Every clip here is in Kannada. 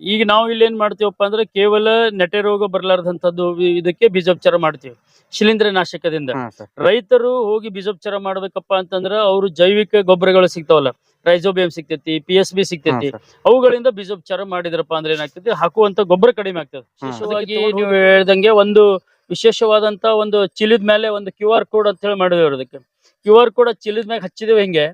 ಈಗ ನಾವು ಇಲ್ಲಿ ಏನ್ ಮಾಡ್ತೀವಪ್ಪ ಅಂದ್ರೆ ಕೇವಲ ನೆಟೆ ರೋಗ ಬರ್ಲಾರ್ದಂಥದ್ದು ಇದಕ್ಕೆ ಬೀಜೋಪಚಾರ ಮಾಡ್ತೀವಿ ಶಿಲೀಂಧ್ರ ನಾಶಕದಿಂದ ರೈತರು ಹೋಗಿ ಬೀಜೋಪಚಾರ ಮಾಡ್ಬೇಕಪ್ಪ ಅಂತಂದ್ರ ಅವರು ಜೈವಿಕ ಗೊಬ್ಬರಗಳು ಸಿಗ್ತಾವಲ್ಲ ರೈಜೋಬಿಯಂ ಸಿಗ್ತೈತಿ ಪಿ ಎಸ್ ಬಿ ಸಿಗ್ತೈತಿ ಅವುಗಳಿಂದ ಬೀಜೋಪಚಾರ ಮಾಡಿದ್ರಪ್ಪ ಅಂದ್ರೆ ಏನಾಗ್ತೈತಿ ಹಾಕುವಂತ ಗೊಬ್ಬರ ಕಡಿಮೆ ಆಗ್ತದೆ. ವಿಶೇಷವಾಗಿ ನೀವು ಹೇಳ್ದಂಗೆ ಒಂದು ವಿಶೇಷವಾದಂತ ಒಂದು ಚಿಲಿದ ಮೇಲೆ ಒಂದು ಕ್ಯೂ ಆರ್ ಕೋಡ್ ಅಂತ ಹೇಳಿ ಮಾಡಿದ್ವಿ ಅದಕ್ಕೆ. ಕ್ಯೂ ಆರ್ ಕೋಡ್ ಚಿಲಿದ ಮ್ಯಾಗ ಹಚ್ಚಿದೇವೆ ಹಿಂಗೆ.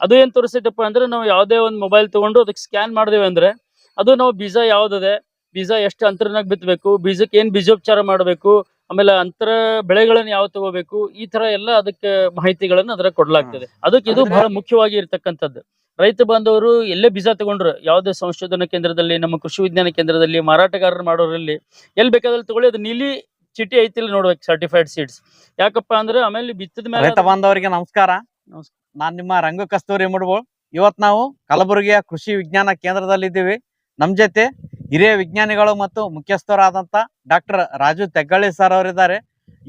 ಅದು ಏನ್ ತೋರಿಸ್ತೈತಪ್ಪ ಅಂದ್ರೆ ನಾವು ಯಾವುದೇ ಒಂದು ಮೊಬೈಲ್ ತಗೊಂಡು ಅದಕ್ಕೆ ಸ್ಕ್ಯಾನ್ ಮಾಡಿದೇವೆ ಅಂದ್ರೆ ಅದು ನಾವು ಬೀಜ ಯಾವ್ದದೆ ಬೀಜ ಎಷ್ಟು ಅಂತರನಾಗ ಬಿತ್ತಬೇಕು ಬೀಜಕ್ಕೆ ಏನ್ ಬೀಜೋಪಚಾರ ಮಾಡಬೇಕು ಆಮೇಲೆ ಅಂತರ ಬೆಳೆಗಳನ್ನ ಯಾವ ತಗೋಬೇಕು ಈ ತರ ಎಲ್ಲ ಅದಕ್ಕೆ ಮಾಹಿತಿಗಳನ್ನ ಅದ್ರ ಕೊಡ್ಲಾಗ್ತದೆ. ಅದಕ್ಕೆ ಇದು ಬಹಳ ಮುಖ್ಯವಾಗಿ ಇರ್ತಕ್ಕಂಥದ್ದು. ರೈತ ಬಾಂಧವರು ಎಲ್ಲೇ ಬೀಜ ತಗೊಂಡ್ರು ಯಾವುದೇ ಸಂಶೋಧನಾ ಕೇಂದ್ರದಲ್ಲಿ ನಮ್ಮ ಕೃಷಿ ವಿಜ್ಞಾನ ಕೇಂದ್ರದಲ್ಲಿ ಮಾರಾಟಗಾರರು ಮಾಡೋರಲ್ಲಿ ಎಲ್ಲಿ ಬೇಕಾದಲ್ಲಿ ತಗೊಳ್ಳಿ ಅದು ನೀಲಿ ಚೀಟಿ ಐತಿಲ್ಲ ನೋಡ್ಬೇಕು ಸರ್ಟಿಫೈಡ್ ಸೀಡ್ಸ್ ಯಾಕಪ್ಪ ಅಂದ್ರೆ ಆಮೇಲೆ ಬಿತ್ತದ ಮೇಲೆ ರೈತ ಬಾಂಧವರಿಗೆ ನಮಸ್ಕಾರ. ನಮಸ್ಕಾರ. ನಾನ್ ನಿಮ್ಮ ರಂಗ ಕಸ್ತೂರಿ ಮುಡ್ಬೋಳ್ ಇವತ್ ನಾವು ಕಲಬುರಗಿಯ ಕೃಷಿ ವಿಜ್ಞಾನ ಕೇಂದ್ರದಲ್ಲಿ ಇದ್ದೀವಿ ನಮ್ ಜೊತೆ ಹಿರಿಯ ವಿಜ್ಞಾನಿಗಳು ಮತ್ತು ಮುಖ್ಯಸ್ಥರಾದಂಥ ಡಾಕ್ಟರ್ ರಾಜು ತೆಗ್ಗಳ್ಳಿ ಸರ್ ಅವರಿದ್ದಾರೆ.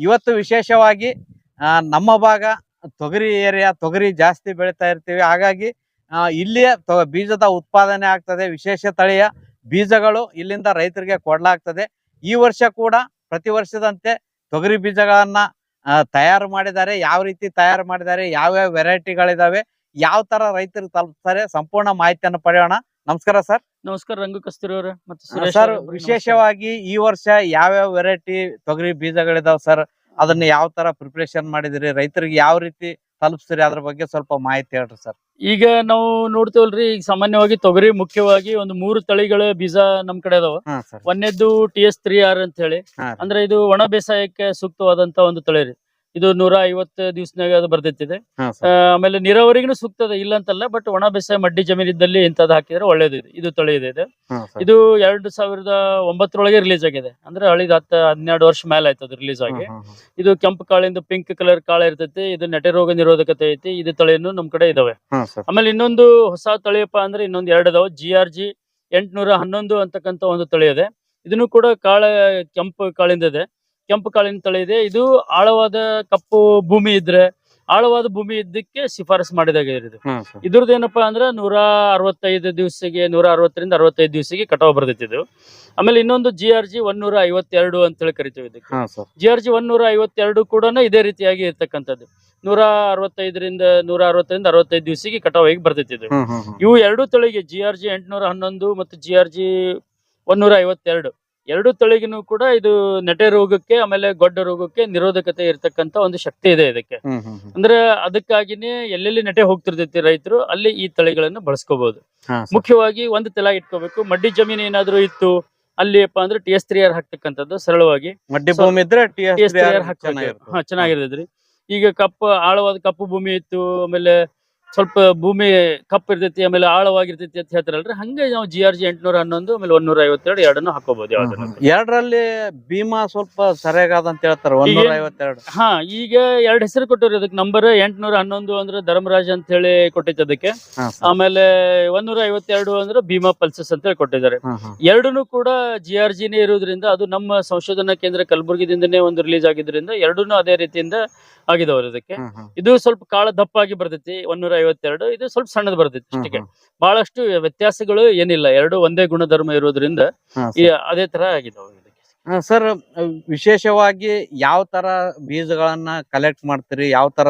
ಇವತ್ತು ವಿಶೇಷವಾಗಿ ನಮ್ಮ ಭಾಗ ತೊಗರಿ ಏರಿಯಾ ತೊಗರಿ ಜಾಸ್ತಿ ಬೆಳೀತಾ ಇರ್ತೀವಿ. ಹಾಗಾಗಿ ಇಲ್ಲಿ ಇಲ್ಲಿಯ ಬೀಜದ ಉತ್ಪಾದನೆ ಆಗ್ತದೆ. ವಿಶೇಷ ತಳಿಯ ಬೀಜಗಳು ಇಲ್ಲಿಂದ ರೈತರಿಗೆ ಕೊಡಲಾಗ್ತದೆ. ಈ ವರ್ಷ ಕೂಡ ಪ್ರತಿ ವರ್ಷದಂತೆ ತೊಗರಿ ಬೀಜಗಳನ್ನು ತಯಾರು ಮಾಡಿದ್ದಾರೆ. ಯಾವ ರೀತಿ ತಯಾರು ಮಾಡಿದ್ದಾರೆ ಯಾವ್ಯಾವ ವೆರೈಟಿಗಳಿದಾವೆ, ಯಾವ ಥರ ರೈತರು ತಲುಪ್ತಾರೆ, ಸಂಪೂರ್ಣ ಮಾಹಿತಿಯನ್ನು ಪಡೆಯೋಣ. ನಮಸ್ಕಾರ ಸರ್ ನಮಸ್ಕಾರ ರಂಗು ಕಸ್ತೂರಿ ಅವರೇ ಮತ್ತೆ ಸರ್ ವಿಶೇಷವಾಗಿ ಈ ವರ್ಷ ಯಾವ್ಯಾವ ವೆರೈಟಿ ತೊಗರಿ ಬೀಜಗಳಿದಾವ್ ಸರ್? ಅದನ್ನ ಯಾವ ತರ ಪ್ರಿಪರೇಷನ್ ಮಾಡಿದ್ರಿ? ರೈತರಿಗೆ ಯಾವ ರೀತಿ ತಲುಪಿಸ್ತೀರಿ ಅದ್ರ ಬಗ್ಗೆ ಸ್ವಲ್ಪ ಮಾಹಿತಿ ಹೇಳ್ರಿ ಸರ್. ಈಗ ನಾವು ನೋಡ್ತೇವಲ್ರಿ ಈಗ ಸಾಮಾನ್ಯವಾಗಿ ತೊಗರಿ ಮುಖ್ಯವಾಗಿ ಒಂದು ಮೂರು ತಳಿಗಳ ಬೀಜ ನಮ್ ಕಡೆ ಅದಾವ. ಒಂದೇದ್ದು ಟಿ ಎಸ್ ತ್ರೀ ಆರ್ ಅಂತ ಹೇಳಿ. ಅಂದ್ರೆ ಇದು ಒಣ ಬೇಸಾಯಕ್ಕೆ ಸೂಕ್ತವಾದಂತ ಒಂದು ತಳಿ ರೀ. ಇದು ನೂರ ಐವತ್ತು ದಿವಸನಾಗ ಅದು ಆ, ಆಮೇಲೆ ನೀರಾವರಿಗೂ ಸೂಕ್ತದ ಇಲ್ಲ ಅಂತಲ್ಲ ಬಟ್ ಒಣ ಬೇಸಾಯ ಮಡ್ಡಿ ಜಮೀನ್ ಇದ್ದಲ್ಲಿ ಇಂಥದ್ದು ಹಾಕಿದ್ರೆ ಒಳ್ಳೇದು ಇದು. ಇದು ತಳಿ ಇದೆ ಇದು ಎರಡು ಸಾವಿರದ ಒಂಬತ್ತರೊಳಗೆ ರಿಲೀಸ್ ಆಗಿದೆ. ಅಂದ್ರೆ ಹಳಿದ ಹತ್ತು ಹನ್ನೆರಡು ವರ್ಷ ಮೇಲೆ ಆಯ್ತು ಅದು ರಿಲೀಸ್ ಆಗಿ. ಇದು ಕೆಂಪು ಕಾಳಿಂದ ಪಿಂಕ್ ಕಲರ್ ಕಾಳ ಇರ್ತೈತಿ ಇದು ನೆಟೆ ರೋಗ ನಿರೋಧಕತೆ ಐತಿ ಇದು ತಳಿಯನ್ನು ನಮ್ ಕಡೆ ಇದಾವೆ. ಆಮೇಲೆ ಇನ್ನೊಂದು ಹೊಸ ತಳಿಯಪ್ಪ ಅಂದ್ರೆ ಇನ್ನೊಂದು ಎರಡು ಅದಾವ ಜಿ ಆರ್ ಜಿ ಎಂಟ್ನೂರ ಹನ್ನೊಂದು ಅಂತಕ್ಕಂತ ಒಂದು ತಳಿ ಇದೆ. ಇದನ್ನು ಕೂಡ ಕಾಳ ಕೆಂಪು ಕಾಳಿಂದ ಇದೆ ಕೆಂಪು ಕಾಳಿನ ತಳಿ ಇದೆ. ಇದು ಆಳವಾದ ಕಪ್ಪು ಭೂಮಿ ಇದ್ರೆ ಆಳವಾದ ಭೂಮಿ ಇದ್ದಕ್ಕೆ ಶಿಫಾರಸ್ ಮಾಡಿದಾಗ ಸರ್. ಇದ್ರದ್ದು ಏನಪ್ಪಾ ಅಂದ್ರೆ ನೂರ ಅರವತ್ತೈದು ದಿವಸಿಗೆ ನೂರ ಅರವತ್ತರಿಂದ ಅರವತ್ತೈದು ದಿವಸಿಗೆ ಕಟಾವ್ ಬರ್ತೈತಿ ಇದು ಆಮೇಲೆ ಇನ್ನೊಂದು ಜಿ ಆರ್ ಜಿ ಒನ್ನೂರ ಐವತ್ತೆರಡು ಅಂತ ಹೇಳಿ ಕರಿತೀವಿ ಇದಕ್ಕೆ. ಜಿ ಆರ್ ಜಿ ಒನ್ನೂರ ಐವತ್ತೆರಡು ಕೂಡ ಇದೇ ರೀತಿಯಾಗಿ ಇರ್ತಕ್ಕಂಥದ್ದು. ನೂರ ಅರವತ್ತೈದರಿಂದ ನೂರ ಅರವತ್ತರಿಂದ ಅರವತ್ತೈದು ದಿವಸಕ್ಕೆ ಕಟಾವ್ ಆಗಿ ಬರ್ತೈತಿ ಇದು. ಇವು ಎರಡು ತಳಿಗೆ ಜಿ ಆರ್ ಜಿ ಎಂಟುನೂರ ಹನ್ನೊಂದು ಮತ್ತು ಜಿ ಆರ್ ಜಿ ಒನ್ನೂರ ಐವತ್ತೆರಡು. ಎರಡು ತಳಿಗಿನೂ ಕೂಡ ಇದು ನೆಟೆ ರೋಗಕ್ಕೆ ಆಮೇಲೆ ಗೊಡ್ಡ ರೋಗಕ್ಕೆ ನಿರೋಧಕತೆ ಇರತಕ್ಕಂತ ಒಂದು ಶಕ್ತಿ ಇದೆ ಇದಕ್ಕೆ. ಅಂದ್ರೆ ಅದಕ್ಕಾಗಿನೇ ಎಲ್ಲೆಲ್ಲಿ ನೆಟೆ ಹೋಗ್ತಿರ್ತೈತಿ ರೈತರು ಅಲ್ಲಿ ಈ ತಳಿಗಳನ್ನು ಬಳಸ್ಕೋಬಹುದು ಮುಖ್ಯವಾಗಿ ಒಂದು ತಲೆ ಇಟ್ಕೋಬೇಕು. ಮಡ್ಡಿ ಜಮೀನು ಏನಾದ್ರು ಇತ್ತು ಅಲ್ಲಿ ಅಪ್ಪ ಅಂದ್ರೆ ಟಿ ಎಸ್ ತ್ರೀ ಆರ್ ಹಾಕ್ತಕ್ಕಂಥದ್ದು ಸರಳವಾಗಿ. ಮಡ್ಡಿ ಭೂಮಿ ಇದ್ರೆ T T S three R S ಚೆನ್ನಾಗಿರ್ತೈತ್ರಿ. ಈಗ ಕಪ್ಪು ಆಳವಾದ ಕಪ್ಪು ಭೂಮಿ ಇತ್ತು ಆಮೇಲೆ ಸ್ವಲ್ಪ ಭೂಮಿ ಕಪ್ಪು ಇರ್ತೈತಿ ಆಮೇಲೆ ಆಳವಾಗಿರ್ತೈತಿ ಅಂತ ಹೇಳ್ತಾರಲ್ರಿ. ಹಂಗೆ ನಾವು ಜಿ ಆರ್ ಜಿ ಎಂಟ್ನೂರ ಹನ್ನೊಂದು ಆಮೇಲೆ ಒನ್ನೂರ ಐವತ್ತೆರಡು ಎರಡನ್ನು ಹಾಕೋಬಹುದು ಯಾವ್ದನ್ನ ಎರಡರಲ್ಲಿ ಭೀಮಾ ಸ್ವಲ್ಪ ಸರಿಯಾಗದ ಅಂತ ಹೇಳ್ತಾರೆ ಒಂದೂರ ಐವತ್ತೆರಡು ಹಾ ಈಗ ಎರಡು ಹೆಸರು ಕೊಟ್ಟವ್ರಿ ಅದಕ್ಕೆ. ನಂಬರ್ ಎಂಟ್ನೂರ ಹನ್ನೊಂದು ಅಂದ್ರೆ ಧರ್ಮರಾಜ್ ಅಂತ ಹೇಳಿ ಕೊಟ್ಟೈತೆ ಅದಕ್ಕೆ. ಆಮೇಲೆ ಒಂದೂರ ಐವತ್ತೆರಡು ಅಂದ್ರೆ ಭೀಮಾ ಪಲ್ಸಸ್ ಅಂತ ಹೇಳಿ ಕೊಟ್ಟಿದ್ದಾರೆ. ಎರಡೂ ಕೂಡ ಜಿ ಆರ್ ಜಿನೇ ಇರೋದ್ರಿಂದ ಅದು ನಮ್ಮ ಸಂಶೋಧನಾ ಕೇಂದ್ರ ಕಲಬುರಗಿದಿಂದನೇ ಒಂದು ರಿಲೀಸ್ ಆಗಿದ್ರಿಂದ ಎರಡೂ ಅದೇ ರೀತಿಯಿಂದ ಆಗಿದವರು ಹ್ಮ್. ಇದು ಸ್ವಲ್ಪ ಕಾಳ ದಪ್ಪಾಗಿ ಬರ್ತೈತಿ ಒಂದೂರ ಐವತ್ತೆರಡು ಇದು ಸ್ವಲ್ಪ ಸಣ್ಣದು ಬರ್ತೈತಿ ಅಷ್ಟಕ್ಕೆ ಬಹಳಷ್ಟು ವ್ಯತ್ಯಾಸಗಳು ಏನಿಲ್ಲ ಎರಡು ಒಂದೇ ಗುಣಧರ್ಮ ಇರೋದ್ರಿಂದ ಈ ಅದೇ ತರ ಆಗಿದೆ ಇದಕ್ಕೆ. ಸರ್ ವಿಶೇಷವಾಗಿ ಯಾವ ತರ ಬೀಜಗಳನ್ನ ಕಲೆಕ್ಟ್ ಮಾಡ್ತೀರಿ ಯಾವ ತರ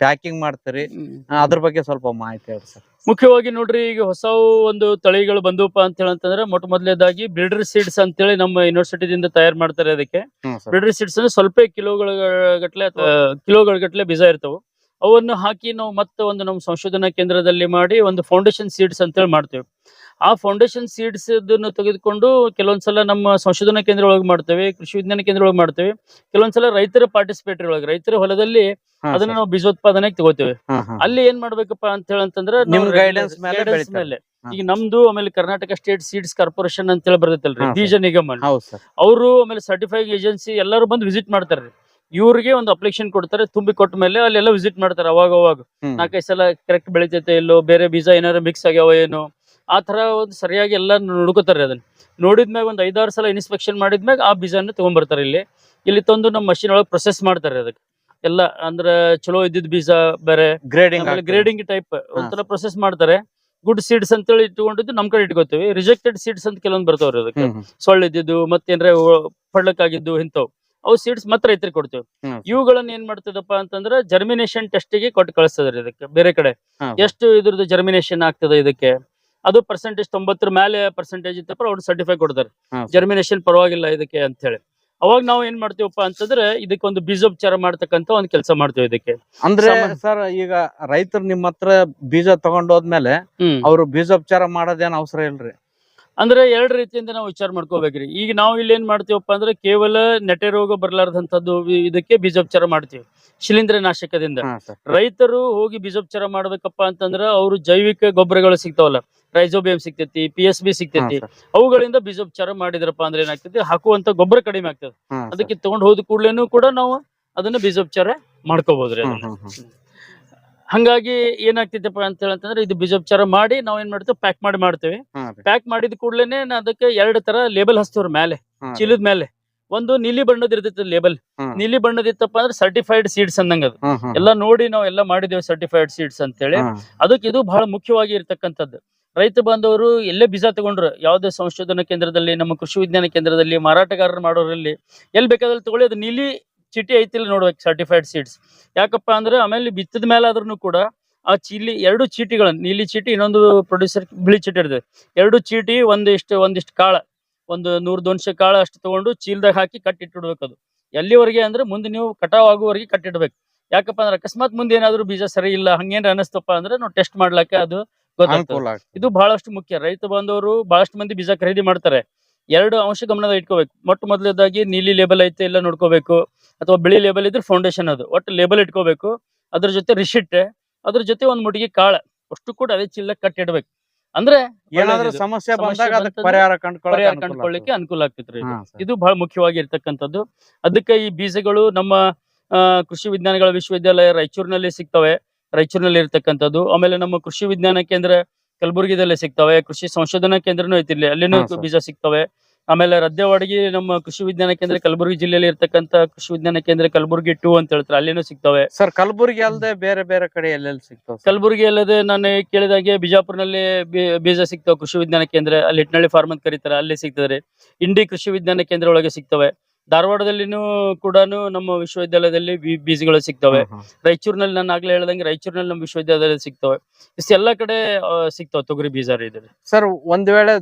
ಪ್ಯಾಕಿಂಗ್ ಮಾಡ್ತೀರಿ ಆ, ಅದ್ರ ಬಗ್ಗೆ ಸ್ವಲ್ಪ ಮಾಹಿತಿ ಹೇಳಿ ಸರ್. ಮುಖ್ಯವಾಗಿ ನೋಡ್ರಿ ಈಗ ಹೊಸ ಒಂದು ತಳಿಗಳು ಬಂದವಪ್ಪ ಅಂತ ಹೇಳಂತಂದ್ರೆ ಮೊಟ್ಟ ಮೊದಲೇದಾಗಿ ಬ್ರಿಡ್ರ್ ಸೀಡ್ಸ್ ಅಂತೇಳಿ ನಮ್ಮ ಯೂನಿವರ್ಸಿಟಿದಿಂದ ತಯಾರು ಮಾಡ್ತಾರೆ ಅದಕ್ಕೆ. ಬ್ರಿಡ್ರ್ ಬ್ರಿಡರ್ ಸೀಡ್ಸ್ ಅಂದ್ರೆ ಸ್ವಲ್ಪ ಕಿಲೋಗಳ ಗಟ್ಲೆ ಕಿಲೋಗಳ ಗಟ್ಲೆ ಬೀಜ ಇರ್ತಾವೆ. ಅವನ್ನು ಹಾಕಿ ನಾವು ಮತ್ತೆ ಒಂದು ನಮ್ಮ ಸಂಶೋಧನಾ ಕೇಂದ್ರದಲ್ಲಿ ಮಾಡಿ ಒಂದು ಫೌಂಡೇಶನ್ ಸೀಡ್ಸ್ ಅಂತೇಳಿ ಮಾಡ್ತೇವೆ. ಆ ಫೌಂಡೇಶನ್ ಸೀಡ್ಸ್ ಇದನ್ನು ತೆಗೆದುಕೊಂಡು ಕೆಲವೊಂದ್ಸಲ ನಮ್ಮ ಸಂಶೋಧನಾ ಕೇಂದ್ರ ಒಳಗೆ ಮಾಡ್ತೇವೆ ಕೃಷಿ ವಿಜ್ಞಾನ ಕೇಂದ್ರ ಒಳಗೆ ಮಾಡ್ತೇವೆ. ಕೆಲವೊಂದ್ಸಲ ರೈತರ ಪಾರ್ಟಿಸಿಪೇಟರಿ ಒಳಗೆ ರೈತರ ಹೊಲದಲ್ಲಿ ಅದನ್ನ. ನಾವು ಬೀಜೋತ್ಪಾದನೆಗೆ ತಗೋತೇವೆ. ಅಲ್ಲಿ ಏನ್ ಮಾಡ್ಬೇಕಪ್ಪ ಅಂತ ಹೇಳಂತಂದ್ರೆ ಗೈಡೆನ್ಸ್ ಮೇಲೆ. ಈಗ ನಮ್ದು ಆಮೇಲೆ ಕರ್ನಾಟಕ ಸ್ಟೇಟ್ ಸೀಡ್ಸ್ ಕಾರ್ಪೊರೇಷನ್ ಅಂತ ಹೇಳಿ ಬರ್ತೈತಲ್ರಿ ಬೀಜ ನಿಗಮ ಅವರು ಆಮೇಲೆ ಸರ್ಟಿಫೈಡ್ ಏಜೆನ್ಸಿ ಎಲ್ಲರೂ ಬಂದು ವಿಸಿಟ್ ಮಾಡ್ತಾರೆ ಇವ್ರಿಗೆ ಒಂದು ಅಪ್ಲಿಕೇಶನ್ ಕೊಡ್ತಾರೆ ತುಂಬಿ ಕೊಟ್ಟ ಮೇಲೆ ಅಲ್ಲೆಲ್ಲ ವಿಸಿಟ್ ಮಾಡ್ತಾರೆ ಅವಾಗ ಅವಾಗ. ನಾಲ್ಕೈದು ಸಲ ಕರೆಕ್ಟ್ ಬೆಳಿತೈತೆ ಇಲ್ಲೋ ಬೇರೆ ಬೀಜ ಏನಾರ ಮಿಕ್ಸ್ ಆಗ್ಯಾವ ಏನು. ಆ ತರ ಒಂದು ಸರಿಯಾಗಿ ಎಲ್ಲ ನೋಡ್ಕೋತಾರೆ ಅದನ್ನ. ನೋಡಿದ್ಮ್ಯಾಗ ಒಂದು ಐದಾರು ಸಲ ಇನ್ಸ್ಪೆಕ್ಷನ್ ಮಾಡಿದ್ಮ್ಯಾಗ ಆ ಬೀಜನ ತಗೊಂಡ್ಬರ್ತಾರೆ ಇಲ್ಲಿ. ಇಲ್ಲಿ ತಂದು ನಮ್ಮ ಮಷಿನ್ ಒಳಗೆ ಪ್ರೊಸೆಸ್ ಮಾಡ್ತಾರೆ ಅದಕ್ಕೆ. ಎಲ್ಲ ಅಂದ್ರೆ ಚಲೋ ಇದ್ದಿದ್ ಬೀಜ ಬೇರೆ ಗ್ರೇಡಿಂಗ್ ಗ್ರೇಡಿಂಗ್ ಟೈಪ್ ಒಂಥರ ಪ್ರೊಸೆಸ್ ಮಾಡ್ತಾರೆ. ಗುಡ್ ಸೀಡ್ಸ್ ಅಂತೇಳಿ ಇಟ್ಕೊಂಡಿದ್ದು ನಮ್ ಕಡೆ ಇಟ್ಕೋತೀವಿ. ರಿಜೆಕ್ಟೆಡ್ ಸೀಡ್ಸ್ ಅಂತ ಕೆಲವೊಂದು ಬರ್ತಾವ್ರಿ ಅದಕ್ಕೆ. ಸೊಳ್ಳಿದ್ದು ಮತ್ತೇನ್ರೆ ಪಡ್ಲಕ್ಕಾಗಿದ್ದು ಇಂಥವು. ಅವು ಸೀಡ್ಸ್ ಮಾತ್ರ ರೈತರಿಗೆ ಕೊಡ್ತೀವಿ. ಹ್ಮ್. ಇವುಗಳನ್ನ ಏನ್ ಮಾಡ್ತದಪ್ಪ ಅಂತಂದ್ರೆ ಜರ್ಮಿನೇಷನ್ ಟೆಸ್ಟ್ಗೆ ಕೊಟ್ಟು ಕಳಿಸ್ತದ್ರಿ ಇದಕ್ಕೆ ಬೇರೆ ಕಡೆ. ಹಾ. ಎಷ್ಟು ಇದ್ರದ್ದು ಜರ್ಮಿನೇಷನ್ ಆಗ್ತದೆ ಇದಕ್ಕೆ? ಅದು ಪರ್ಸೆಂಟೇಜ್ ತೊಂಬತ್ತರ ಮೇಲೆ ಪರ್ಸೆಂಟೇಜ್ ಇತ್ತಪ್ಪ ಅವ್ರು ಸರ್ಟಿಫೈ ಕೊಡ್ತಾರೆ. ಹಾ. ಜರ್ಮಿನೇಷನ್ ಪರವಾಗಿಲ್ಲ ಇದಕ್ಕೆ ಅಂತ ಹೇಳಿ ಅವಾಗ ನಾವು ಏನ್ ಮಾಡ್ತೀವಪ್ಪ ಅಂತಂದ್ರೆ ಇದಕ್ಕೆ ಒಂದು ಬೀಜೋಪಚಾರ ಮಾಡ್ತಕ್ಕಂತ ಒಂದು ಕೆಲಸ ಮಾಡ್ತೀವಿ ಇದಕ್ಕೆ. ಅಂದ್ರೆ ಸಾಮಾನ್ಯ- ಸರ್ ಈಗ ರೈತರು ನಿಮ್ಮ ಹತ್ರ ಬೀಜ ತಗೊಂಡೋದ್ಮೇಲೆ ಹ್ಮ್. ಅವ್ರು ಬೀಜೋಪಚಾರ ಮಾಡೋದೇನ್ ಅವಸರ ಇಲ್ರಿ? ಅಂದ್ರೆ ಎರಡು ರೀತಿಯಿಂದ ನಾವು ವಿಚಾರ ಮಾಡ್ಕೋಬೇಕ್ರಿ. ಈಗ ನಾವು ಇಲ್ಲಿ ಏನ್ ಮಾಡ್ತೀವಪ್ಪ ಅಂದ್ರೆ ಕೇವಲ ನೆಟೆ ರೋಗ ಬರ್ಲಾರ್ದಂಥದ್ದು ಇದಕ್ಕೆ ಬೀಜೋಪಚಾರ ಮಾಡ್ತೀವಿ ಶಿಲೀಂಧ್ರ ನಾಶಕದಿಂದ ರೈತರು ಹೋಗಿ ಬೀಜೋಪಚಾರ ಮಾಡ್ಬೇಕಪ್ಪ ಅಂತಂದ್ರ ಅವ್ರು ಜೈವಿಕ ಗೊಬ್ಬರಗಳು ಸಿಗ್ತಾವಲ್ಲ ರೈಜೋಬಿಯಂ ಸಿಗ್ತೈತಿ ಪಿ ಎಸ್ ಬಿ ಸಿಗ್ತೈತಿ ಅವುಗಳಿಂದ ಬೀಜೋಪಚಾರ ಮಾಡಿದ್ರಪ್ಪ ಅಂದ್ರೆ ಏನಾಗ್ತೈತಿ ಹಾಕುವಂತ ಗೊಬ್ಬರ ಕಡಿಮೆ ಆಗ್ತದೆ. ಅದಕ್ಕೆ ತಗೊಂಡ್ ಹೋದ ಕೂಡ್ಲೇನು ಕೂಡ ನಾವು ಅದನ್ನ ಬೀಜೋಪಚಾರ ಮಾಡ್ಕೋಬಹುದ್ರಿ. ಹಂಗಾಗಿ ಏನಾಗ್ತಿದ್ದಪ್ಪ ಅಂತ ಹೇಳಂತಂದ್ರೆ ಇದು ಬೀಜೋಪಚಾರ ಮಾಡಿ ನಾವ್ ಏನ್ ಮಾಡ್ತೇವೆ ಪ್ಯಾಕ್ ಮಾಡಿ ಮಾಡ್ತೇವೆ. ಪ್ಯಾಕ್ ಮಾಡಿದ ಕೂಡ್ಲೇನೆ ಅದಕ್ಕೆ ಎರಡು ತರ ಲೇಬಲ್ ಹಸ್ತವ್ರ ಮೇಲೆ ಚೀಲದ ಮೇಲೆ ಒಂದು ನೀಲಿ ಬಣ್ಣದ ಇರ್ತೈತಿ ಲೇಬಲ್ ನೀಲಿ ಬಣ್ಣದ ಇತ್ತಪ್ಪ ಅಂದ್ರೆ ಸರ್ಟಿಫೈಡ್ ಸೀಡ್ಸ್ ಅಂದಂಗ ಅದು. ಎಲ್ಲ ನೋಡಿ ನಾವು ಎಲ್ಲ ಮಾಡಿದೇವೆ ಸರ್ಟಿಫೈಡ್ ಸೀಡ್ಸ್ ಅಂತೇಳಿ. ಅದಕ್ಕೆ ಇದು ಬಹಳ ಮುಖ್ಯವಾಗಿ ಇರ್ತಕ್ಕಂಥದ್ದು. ರೈತ ಬಾಂಧವರು ಎಲ್ಲೇ ಬೀಜ ತಗೊಂಡ್ರು ಯಾವುದೇ ಸಂಶೋಧನಾ ಕೇಂದ್ರದಲ್ಲಿ ನಮ್ಮ ಕೃಷಿ ವಿಜ್ಞಾನ ಕೇಂದ್ರದಲ್ಲಿ ಮಾರಾಟಗಾರರು ಮಾಡೋರಲ್ಲಿ ಎಲ್ಲಿ ಬೇಕಾದಲ್ಲಿ ತಗೊಳ್ಳಿ ಅದು ನೀಲಿ ಚೀಟಿ ಐತಿಲ್ಲ ನೋಡ್ಬೇಕು ಸರ್ಟಿಫೈಡ್ ಸೀಡ್ಸ್ ಯಾಕಪ್ಪ ಅಂದ್ರೆ ಆಮೇಲೆ ಬಿತ್ತದ ಮೇಲೆ ಆದ್ರೂ ಕೂಡ ಆ ಚೀಲಿ ಎರಡು ಚೀಟಿಗಳನ್ನ ನೀಲಿ ಚೀಟಿ ಇನ್ನೊಂದು ಪ್ರೊಡ್ಯೂಸರ್ ಬಿಳಿ ಚೀಟಿ ಇರ್ತದೆ. ಎರಡು ಚೀಟಿ ಒಂದಿಷ್ಟು ಒಂದಿಷ್ಟು ಕಾಳ ಒಂದು ನೂರ್ ದೊನ್ಶೆ ಕಾಳ ಅಷ್ಟು ತಗೊಂಡು ಚೀಲದಾಗ ಹಾಕಿ ಕಟ್ಟಿಟ್ಬಿಡ್ಬೇಕು ಅದು. ಎಲ್ಲಿವರೆಗೆ ಅಂದ್ರೆ ಮುಂದೆ ನೀವು ಕಟಾವ್ ಆಗುವವರೆಗೆ ಕಟ್ಟಿಡ್ಬೇಕು. ಯಾಕಪ್ಪ ಅಂದ್ರೆ ಅಕಸ್ಮಾತ್ ಮುಂದೆ ಏನಾದ್ರು ಬೀಜ ಸರಿ ಇಲ್ಲ ಹಂಗೇನ್ ಅನಿಸ್ತಪ್ಪ ಅಂದ್ರೆ ನಾವು ಟೆಸ್ಟ್ ಮಾಡ್ಲಿಕ್ಕೆ ಅದು ಗೊತ್ತಾಗ್ತದೆ. ಇದು ಬಹಳಷ್ಟು ಮುಖ್ಯ. ರೈತ ಬಂದವರು ಬಹಳಷ್ಟು ಮಂದಿ ಬೀಜ ಖರೀದಿ ಮಾಡ್ತಾರೆ. ಎರಡು ಅಂಶ ಗಮನದ ಇಟ್ಕೋಬೇಕು. ಮೊಟ್ಟ ಮೊದಲದಾಗಿ ನೀಲಿ ಲೇಬಲ್ ಐತೆ ಇಲ್ಲ ನೋಡ್ಕೋಬೇಕು. ಅಥವಾ ಬಿಳಿ ಲೇಬಲ್ ಇದ್ರೆ ಫೌಂಡೇಶನ್ ಅದು. ಒಟ್ಟು ಲೇಬಲ್ ಇಟ್ಕೋಬೇಕು. ಅದ್ರ ಜೊತೆ ರಿಸಿಟ್ ಅದ್ರ ಜೊತೆ ಒಂದ್ ಮುಟ್ಟಿಗೆ ಕಾಳ. ಅಷ್ಟು ಕೂಡ ಅದೇ ಚಿಲ್ಲ ಕಟ್ಟಿ ಇಡ್ಬೇಕು. ಅಂದ್ರೆ ಏನಾದ್ರೂ. ಸಮಸ್ಯೆ ಬಂದಾಗ ಪರಿಹಾರ ಕಂಡುಕೊಳ್ಳಿಕ್ಕೆ ಅನುಕೂಲ ಆಗ್ತೈತ್ರಿ ಇದು. ಬಹಳ ಮುಖ್ಯವಾಗಿ ಇರ್ತಕ್ಕಂಥದ್ದು ಅದಕ್ಕೆ ಈ ಬೀಜಗಳು ನಮ್ಮ ಕೃಷಿ ವಿಜ್ಞಾನಗಳ ವಿಶ್ವವಿದ್ಯಾಲಯ ರಾಯಚೂರಿನಲ್ಲಿ ಸಿಗ್ತವೆ. ರಾಯಚೂರಿನಲ್ಲಿ ಇರ್ತಕ್ಕಂಥದ್ದು ಆಮೇಲೆ ನಮ್ಮ ಕೃಷಿ ವಿಜ್ಞಾನ ಕೇಂದ್ರ ಕಲಬುರಗಿದಲ್ಲಿ ಸಿಗ್ತವೆ ಕೃಷಿ ಸಂಶೋಧನಾ ಕೇಂದ್ರನೂ ಐತಿ ಇಲ್ಲಿ. ಅಲ್ಲಿನೂ ಬೀಜ ಸಿಗ್ತವೆ. ಆಮೇಲೆ ರದ್ದೆವಾಡಗಿ ನಮ್ಮ ಕೃಷಿ ವಿಜ್ಞಾನ ಕೇಂದ್ರ ಕಲಬುರಗಿ ಜಿಲ್ಲೆಯಲ್ಲಿ ಇರತಕ್ಕಂತ ಕೃಷಿ ವಿಜ್ಞಾನ ಕೇಂದ್ರ ಕಲಬುರಗಿ ಟು ಅಂತ ಹೇಳ್ತಾರೆ. ಅಲ್ಲಿನೂ ಸಿಗ್ತವೆ. ಸರ್ ಕಲಬುರಗಿ ಅಲ್ಲದೆ ಬೇರೆ ಬೇರೆ ಕಡೆ ಎಲ್ಲೆಲ್ಲಿ ಸಿಗ್ತವೆ ಕಲಬುರಗಿ ಅಲ್ಲದೆ ನಾನು ಕೇಳಿದಾಗೆ ಬಿಜಾಪುರ್ನಲ್ಲಿ ಬೀಜ ಸಿಗ್ತಾವೆ ಕೃಷಿ ವಿಜ್ಞಾನ ಕೇಂದ್ರ. ಅಲ್ಲಿ ಹಿಟ್ನಳ್ಳಿ ಫಾರ್ಮ್ ಅಂತ ಕರೀತಾರೆ. ಅಲ್ಲಿ ಸಿಗ್ತದೆ ಇಂಡಿ ಕೃಷಿ ವಿಜ್ಞಾನ ಕೇಂದ್ರ ಒಳಗೆ ಸಿಗ್ತವೆ. ಧಾರವಾಡದಲ್ಲಿನೂ ಕೂಡ ನಮ್ಮ ವಿಶ್ವವಿದ್ಯಾಲಯದಲ್ಲಿ ಬೀಜಗಳು ಸಿಗ್ತವೆ. ರಾಯಚೂರಿನಲ್ಲಿ ನಾನು ಆಗ್ಲೇ ಹೇಳ್ದಂಗೆ ರಾಯಚೂರಿನಲ್ಲಿ ನಮ್ಮ ವಿಶ್ವವಿದ್ಯಾಲಯದಲ್ಲಿ ಸಿಗ್ತವೆ. ಇಷ್ಟೆಲ್ಲ ಕಡೆ ಸಿಗ್ತವೆ ತೊಗರಿ ಬೀಜ ರೀ ಸರ್ ಒಂದ್ ವೇಳೆ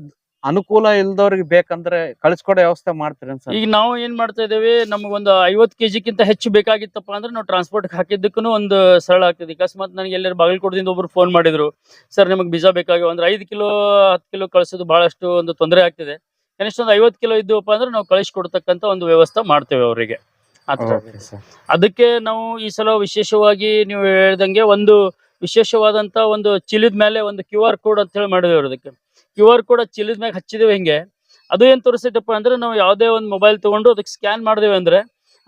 ಅನುಕೂಲ ಇಲ್ದವ್ರಿಗೆ ಬೇಕಂದ್ರೆ ಕಳಿಸ್ಕೊಡೋ ವ್ಯವಸ್ಥೆ ಮಾಡ್ತೀರಿ ಸರ್? ಈಗ ನಾವು ಏನ್ ಮಾಡ್ತಾ ಇದ್ದೇವೆ ನಮಗೊಂದು ಐವತ್ತು ಕೆಜಿಗಿಂತ ಹೆಚ್ಚು ಬೇಕಾಗಿತ್ತಪ್ಪ ಅಂದ್ರೆ ನಾವು ಟ್ರಾನ್ಸ್ಪೋರ್ಟ್ ಹಾಕಿದ್ದಕ್ಕೂ ಒಂದು ಸರಳ ಆಗ್ತದೆ. ಅಕಸ್ಮಾತ್ ನನಗೆ ಎಲ್ಲರೂ ಬಾಗಲಕೋಟದಿಂದ ಒಬ್ರು ಫೋನ್ ಮಾಡಿದ್ರು ಸರ್ ನಿಮಗೆ ಬೀಜ ಬೇಕಾಗಿ ಅಂದ್ರೆ ಐದು ಕಿಲೋ ಹತ್ತು ಕಿಲೋ ಕಳಿಸೋದು ಬಹಳಷ್ಟು ಒಂದು ತೊಂದರೆ ಆಗ್ತಿದೆ. ಕನಿಷ್ಠ ಒಂದು ಐವತ್ತು ಕಿಲೋ ಇದ್ದವಪ್ಪ ಅಂದ್ರೆ ನಾವು ಕಳಿಸ್ಕೊಡ್ತಕ್ಕಂಥ ಒಂದು ವ್ಯವಸ್ಥೆ ಮಾಡ್ತೇವೆ ಅವರಿಗೆ. ಅದಕ್ಕೆ ನಾವು ಈ ಸಲ ವಿಶೇಷವಾಗಿ ನೀವು ಹೇಳ್ದಂಗೆ ಒಂದು ವಿಶೇಷವಾದಂತ ಒಂದು ಚಿಲಿದ ಮೇಲೆ ಒಂದು ಕ್ಯೂ ಆರ್ ಕೋಡ್ ಅಂತ ಹೇಳಿ ಮಾಡಿದೆ ಅದಕ್ಕೆ. ಕ್ಯೂ ಆರ್ ಕೋಡ್ ಚಿಲಿದ ಮೇಲೆ ಹಚ್ಚಿದೇವೆ ಹಿಂಗೆ. ಅದು ಏನ್ ತೋರಿಸೈತಪ್ಪ ಅಂದ್ರೆ ನಾವು ಯಾವುದೇ ಒಂದು ಮೊಬೈಲ್ ತಗೊಂಡು ಅದಕ್ಕೆ ಸ್ಕ್ಯಾನ್ ಮಾಡಿದೇವೆ ಅಂದ್ರೆ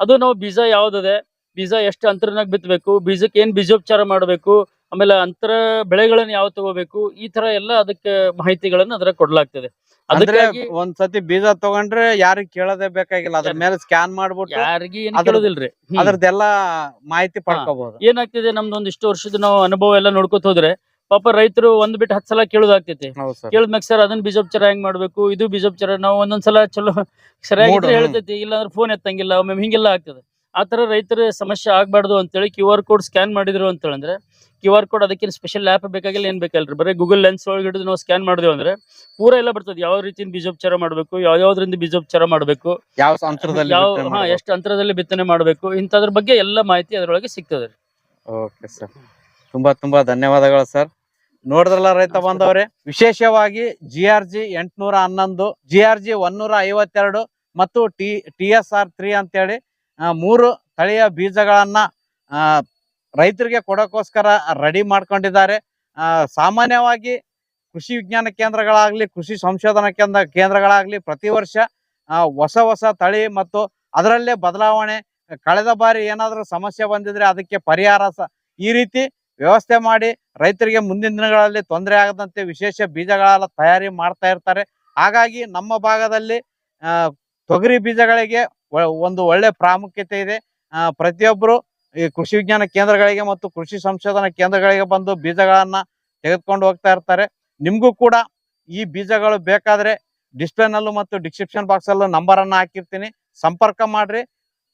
ಅದು ನಾವು ಬೀಜ ಯಾವ್ದದೆ ಬೀಜ ಎಷ್ಟು ಅಂತರನಾಗ ಬಿತ್ತಬೇಕು ಬೀಜಕ್ಕೆ ಏನ್ ಬೀಜೋಪಚಾರ ಮಾಡಬೇಕು ಆಮೇಲೆ ಅಂತರ ಬೆಳೆಗಳನ್ನ ಯಾವ ತಗೋಬೇಕು ಈ ತರ ಎಲ್ಲ ಅದಕ್ಕೆ ಮಾಹಿತಿಗಳನ್ನ ಅದ್ರ ಕೊಡ್ಲಾಗ್ತದೆ. ಅಂದ್ರೆ ಒಂದ್ ಸತಿ ಬೀಜ ತಗೊಂಡ್ರೆ ಯಾರಿಗ್ ಕೇಳೋದೇ ಬೇಕಾಗಿಲ್ಲ ಅದ್ರ ಮೇಲೆ ಸ್ಕ್ಯಾನ್ ಮಾಡ್ಬಿಟ್ಟು ಯಾರಿಗಿ ಕೇಳೋದಿಲ್ರಿ. ಅದ್ರದ್ದೆಲ್ಲ ಮಾಹಿತಿ ಪಡ್ಕೋಬಹುದು. ಏನಾಗ್ತಿದೆ ನಮ್ದು ಒಂದಿಷ್ಟು ವರ್ಷದ ನಾವು ಅನುಭವ ಎಲ್ಲ ನೋಡ್ಕೊತ ಹೋದ್ರೆ ಪಾಪ ರೈತರು ಒಂದ್ ಬಿಟ್ಟು ಹತ್ತು ಸಲ ಕೇಳೋದಾಗ್ತೈತಿ. ಕೇಳದ್ಮ್ಯಾಗ ಸರ್. ಅದನ್ನ ಬೀಜೋಪಚಾರ ಹೆಂಗ್ ಮಾಡ್ಬೇಕು ಇದು ಬೀಜೋಪಚಾರ ನಾವು ಒಂದೊಂದ್ಸಲ ಚಲೋ ಸರಿಯಾಗಿ. ಹೇಳ್ತೈತಿ ಇಲ್ಲಾಂದ್ರೆ ಫೋನ್ ಎತ್ತಂಗಿಲ್ಲ ಒಮ್ಮೆ ಹಿಂಗೆಲ್ಲ ಆಗ್ತದೆ. ಆ ತರ ರೈತರ ಸಮಸ್ಯೆ ಆಗ್ಬಾರ್ದು ಅಂತೇಳಿ ಕ್ಯೂ ಆರ್ ಕೋಡ್ ಸ್ಕ್ಯಾನ್ ಮಾಡಿದ್ರು ಅಂತ ಹೇಳಿದ್ರೆ ಕ್ಯೂ ಆರ್ ಕೋಡ್ ಅದಕ್ಕೆ ಸ್ಪೆಷಲ್ ಆ್ಯಪ್ ಬೇಕಾಗಿಲ್ಲ ಏನ್ ಬೇಕಲ್ರಿ ಬರೀ ಗೂಗಲ್ ಲೆನ್ಸ್ ಒಳಗೆ ಹಿಡಿದು ನಾವು ಸ್ಕ್ಯಾನ್ ಮಾಡಿದ್ವಿ ಅಂದ್ರೆ ಪೂರ ಎಲ್ಲ ಬರ್ತದೆ. ಯಾವ ರೀತಿಯಿಂದ ಬೀಜೋಪಚಾರ ಮಾಡಬೇಕು ಯಾವ ಯಾವ್ದ್ರಿಂದ ಬೀಜೋಪಚಾರ ಮಾಡಬೇಕು ಯಾವ ಅಂತರದಲ್ಲಿ ಯಾವ ಹಾ ಎಷ್ಟು ಅಂತರದಲ್ಲಿ ಬಿತ್ತನೆ ಮಾಡಬೇಕು ಇಂಥದ್ರ ಬಗ್ಗೆ ಎಲ್ಲ ಮಾಹಿತಿ ಅದರೊಳಗೆ ಸಿಗ್ತದೆ. ಓಕೆ ಸರ್ ತುಂಬಾ ತುಂಬಾ ಧನ್ಯವಾದಗಳು ಸರ್ ನೋಡಿದ್ರಲ್ಲ ರೈತ ಬಾಂಧವರೇ ವಿಶೇಷವಾಗಿ ಜಿ ಆರ್ ಜಿ ಎಂಟ್ನೂರ ಹನ್ನೊಂದು ಜಿ ಆರ್ ಜಿ ಒನ್ನೂರ ಐವತ್ತೆರಡು ಮತ್ತು T T S R three ಅಂತೇಳಿ ಆ, ಮೂರು ತಳಿಯ ಬೀಜಗಳನ್ನ ಆ, ರೈತರಿಗೆ ಕೊಡೋಕ್ಕೋಸ್ಕರ ರೆಡಿ ಮಾಡ್ಕೊಂಡಿದ್ದಾರೆ. ಸಾಮಾನ್ಯವಾಗಿ ಕೃಷಿ ವಿಜ್ಞಾನ ಕೇಂದ್ರಗಳಾಗ್ಲಿ, ಕೃಷಿ ಸಂಶೋಧನಾ ಕೇಂದ್ರ, ಕೇಂದ್ರಗಳಾಗ್ಲಿ ಪ್ರತಿ ವರ್ಷ ಹೊಸ ಹೊಸ ತಳಿ ಮತ್ತು ಅದರಲ್ಲೇ ಬದಲಾವಣೆ, ಕಳೆದ ಬಾರಿ ಏನಾದರೂ ಸಮಸ್ಯೆ ಬಂದಿದ್ರೆ ಅದಕ್ಕೆ ಪರಿಹಾರ ಈ ರೀತಿ ವ್ಯವಸ್ಥೆ ಮಾಡಿ ರೈತರಿಗೆ ಮುಂದಿನ ದಿನಗಳಲ್ಲಿ ತೊಂದರೆ ಆಗದಂತೆ ವಿಶೇಷ ಬೀಜಗಳೆಲ್ಲ ತಯಾರಿ ಮಾಡ್ತಾ ಇರ್ತಾರೆ. ಹಾಗಾಗಿ ನಮ್ಮ ಭಾಗದಲ್ಲಿ ತೊಗರಿ ಬೀಜಗಳಿಗೆ ಒಂದು ಒಳ್ಳೆ ಪ್ರಾಮುಖ್ಯತೆ ಇದೆ. ಪ್ರತಿಯೊಬ್ಬರು ಈ ಕೃಷಿ ವಿಜ್ಞಾನ ಕೇಂದ್ರಗಳಿಗೆ ಮತ್ತು ಕೃಷಿ ಸಂಶೋಧನಾ ಕೇಂದ್ರಗಳಿಗೆ ಬಂದು ಬೀಜಗಳನ್ನ ತೆಗೆದುಕೊಂಡು ಹೋಗ್ತಾ ಇರ್ತಾರೆ. ನಿಮಗೂ ಕೂಡ ಈ ಬೀಜಗಳು ಬೇಕಾದ್ರೆ ಡಿಸ್ಪ್ಲೇನಲ್ಲೂ ಮತ್ತು ಡಿಸ್ಕ್ರಿಪ್ಷನ್ ಬಾಕ್ಸ್ ಅಲ್ಲೂ ನಂಬರ್ ಅನ್ನ ಹಾಕಿರ್ತೀನಿ. ಸಂಪರ್ಕ ಮಾಡ್ರಿ.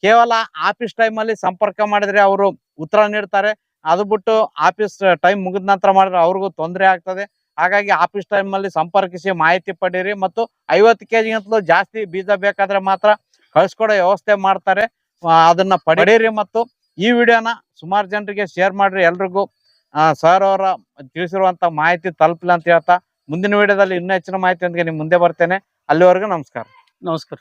ಕೇವಲ ಆಫೀಸ್ ಟೈಮ್ ಅಲ್ಲಿ ಸಂಪರ್ಕ ಮಾಡಿದ್ರೆ ಅವರು ಉತ್ತರ ನೀಡ್ತಾರೆ. ಅದು ಬಿಟ್ಟು ಆಫೀಸ್ ಟೈಮ್ ಮುಗಿದ ನಂತರ ಮಾಡಿದ್ರೆ ಅವ್ರಿಗೂ ತೊಂದರೆ ಆಗ್ತದೆ. ಹಾಗಾಗಿ ಆಫೀಸ್ ಟೈಮ್ ಅಲ್ಲಿ ಸಂಪರ್ಕಿಸಿ ಮಾಹಿತಿ ಪಡೀರಿ ಮತ್ತು ಐವತ್ತು ಕೆಜಿಗಿಂತಲೂ ಜಾಸ್ತಿ ಬೀಜ ಬೇಕಾದ್ರೆ ಮಾತ್ರ ಕಳ್ಸ್ಕೊಡೋ ವ್ಯವಸ್ಥೆ ಮಾಡ್ತಾರೆ. ಅದನ್ನ ಪಡೀರಿ ಮತ್ತು ಈ ವಿಡಿಯೋನ ಸುಮಾರು ಜನರಿಗೆ ಶೇರ್ ಮಾಡ್ರಿ ಎಲ್ರಿಗೂ. ಸರ್ ಅವರ ತಿಳಿಸಿರುವಂತ ಮಾಹಿತಿ ತಲುಪಲಿ ಅಂತ ಹೇಳ್ತಾ ಮುಂದಿನ ವಿಡಿಯೋದಲ್ಲಿ ಇನ್ನೂ ಹೆಚ್ಚಿನ ಮಾಹಿತಿಯೊಂದಿಗೆ ನಿಮ್ ಮುಂದೆ ಬರ್ತೇನೆ. ಅಲ್ಲಿವರೆಗೂ ನಮಸ್ಕಾರ. ನಮಸ್ಕಾರ.